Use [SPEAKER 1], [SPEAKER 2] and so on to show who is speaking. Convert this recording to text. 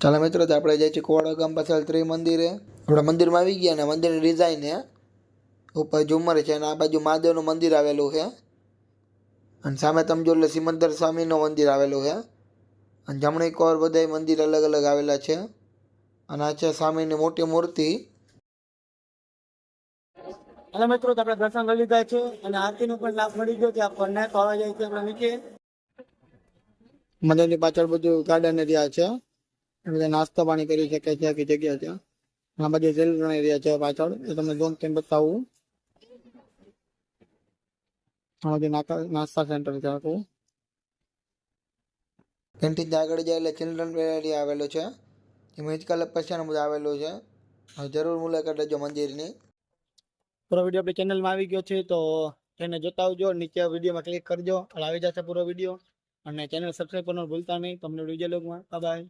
[SPEAKER 1] ચાલો મિત્રો તો આપણે જઈએ છીએ કોવાડા ગામ પાસે ત્રિમંદિરે. આપણે મંદિરમાં આવી ગયા ને મંદિરની ડિઝાઇન છે ઉપર ઝુમર છે અને આ બાજુ મહાદેવનું મંદિર આવેલું છે. અને સામે તમે જો એટલે સિમંદર સ્વામીનું મંદિર આવેલું છે. અને જમણી કોર બધાય મંદિર અલગ અલગ આવેલા છે. અને આ છે સ્વામીની મોટી મૂર્તિ.
[SPEAKER 2] અને મિત્રો તો આપણે દર્શન કરી લીધા છે અને આરતીનો પણ લાભ મળી ગયો છે. આપણને તો જાય છે આપણે નીચે
[SPEAKER 1] મંદિરની પાછળ બધું ગાર્ડન એરિયા છે. બધા નાસ્તા પાણી કરી શકે છે આખી જગ્યા છે. આ બધી ચિલ્ડ્રન એરિયા છે પાછળ. એ તમને ઝૂમ કરીને બતાવું. આ નાકા- નાસ્તા સેન્ટર છે આખું. કેન્ટીન આગળ જાય એટલે ચિલ્ડ્રન એરિયા આવેલો છે. એમાં હિચકા પછી બધું આવેલું છે. હવે જરૂર મુલાકાત લેજો મંદિરની.
[SPEAKER 2] પૂરો વીડિયો આપણી ચેનલમાં આવી ગયો છે તો એને જોતા આવજો. નીચે વિડીયોમાં ક્લિક કરજો. એટલે આવી જશે પૂરો વીડિયો અને ચેનલ સબસ્ક્રાઈબ કરવાનું ભૂલતા નહીં. તમને વીડિયો લોગમાં બાય